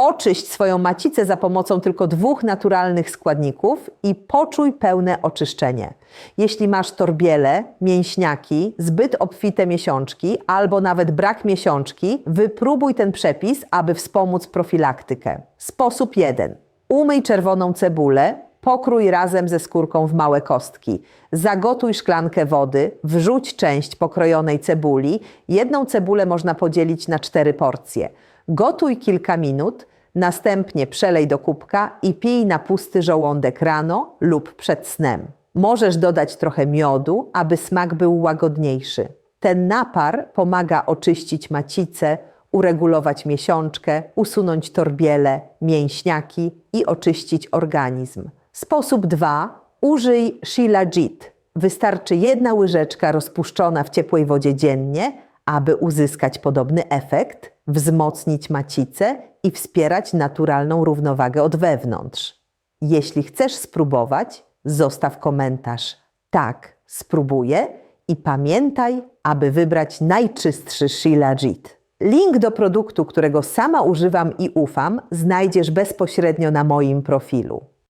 Oczyść swoją macicę za pomocą tylko dwóch naturalnych składników i poczuj pełne oczyszczenie. Jeśli masz torbiele, mięśniaki, zbyt obfite miesiączki albo nawet brak miesiączki, wypróbuj ten przepis, aby wspomóc profilaktykę. Sposób 1. Umyj czerwoną cebulę, pokrój razem ze skórką w małe kostki. Zagotuj szklankę wody, wrzuć część pokrojonej cebuli. Jedną cebulę można podzielić na cztery porcje. Gotuj kilka minut, następnie przelej do kubka i pij na pusty żołądek rano lub przed snem. Możesz dodać trochę miodu, aby smak był łagodniejszy. Ten napar pomaga oczyścić macicę, uregulować miesiączkę, usunąć torbiele, mięśniaki i oczyścić organizm. Sposób 2. Użyj Shilajit. Wystarczy jedna łyżeczka rozpuszczona w ciepłej wodzie dziennie, aby uzyskać podobny efekt, wzmocnić macicę i wspierać naturalną równowagę od wewnątrz. Jeśli chcesz spróbować, zostaw komentarz. Tak, spróbuję i pamiętaj, aby wybrać najczystszy Shilajit. Link do produktu, którego sama używam i ufam, znajdziesz bezpośrednio na moim profilu.